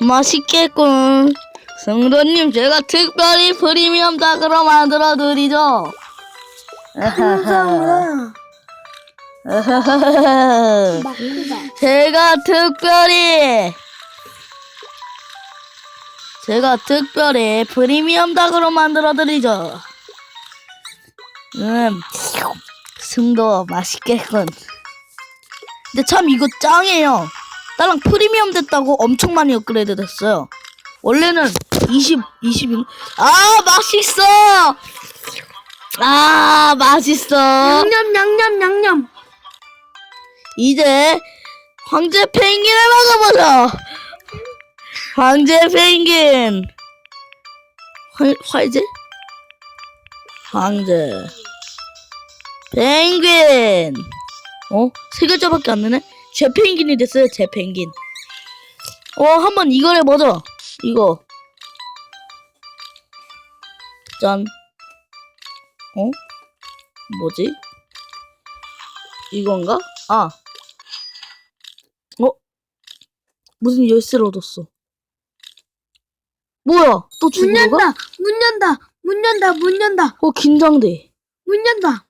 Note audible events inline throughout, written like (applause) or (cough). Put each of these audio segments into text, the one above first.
맛있겠군. 성도님, 제가 특별히 프리미엄 닭으로 만들어 드리죠. 감사합니다. (laughs) 제가 특별히 제가 특별히 프리미엄 닭으로 만들어 드리죠. 음, 승도 맛있겠군. 근데 참 이거 짱이에요. 나랑 프리미엄 됐다고 엄청 많이 업그레이드 됐어요. 원래는 20, 20인. 아, 맛있어! 아, 맛있어! 양념 양념 양념. 이제 황제 펭귄을 먹어보자. 황제 펭귄. 활 활제? 황제. 펭귄. 어? 세 글자밖에 안 되네. 제 펭귄이 됐어요. 제 펭귄. 어, 한번 이걸 해보자. 이거. 짠. 어? 뭐지? 이건가? 아. 어? 무슨 열쇠를 얻었어? 뭐야? 또 문 죽으러 연다. 가? 문 연다. 문 연다. 문 연다. 어, 긴장돼. 문 연다.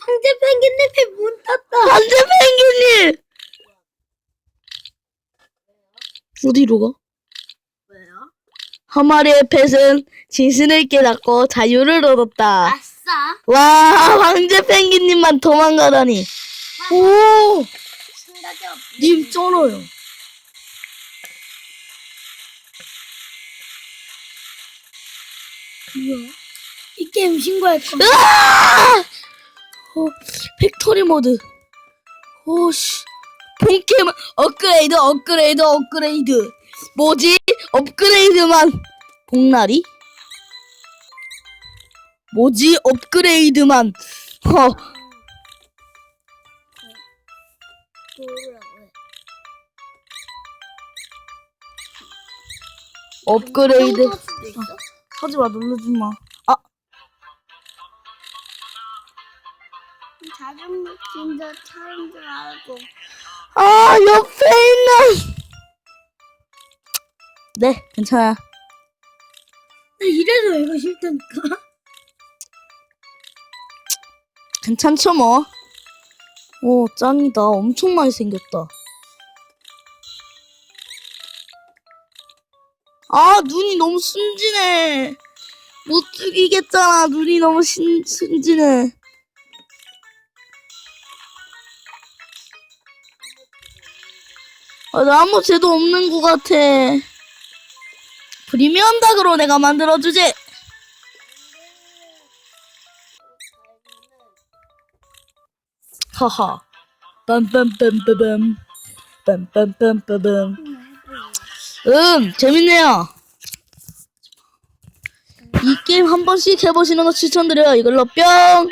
황제 펭귄님이 문 닫다. 안 돼, 펭귄님! 어디로 가? 왜요? 한 마리의 펫은 진신을 깨닫고 자유를 얻었다. 아싸. 와, 황제 펭귄님만 도망가다니. 오! 생각이 없. 님 쩔어요. 뭐야? 이 게임 신고할 거. 으아! 어, 팩토리 모드. 오씨. 본게임 업그레이드, 업그레이드, 업그레이드. 뭐지? 업그레이드만. 복날이? 뭐지? 업그레이드만. 허. 업그레이드. 하지 마, 누르지 마. 자전 진짜 차인 줄 알고. 아, 옆에 있는. 네, 괜찮아. 나 이래서 이거 싫다니까. 괜찮죠, 뭐. 오, 짱이다. 엄청 많이 생겼다. 아, 눈이 너무 순진해. 못 죽이겠잖아. 눈이 너무 신, 순진해. 나 아무 죄도 없는 것 같아. 프리미엄 닭으로 내가 만들어주지. 하하. 빰빰빰빰빰. 빰빰빰빰빰. 음, 재밌네요. 이 게임 한 번씩 해보시는 거 추천드려요. 이걸로 뿅!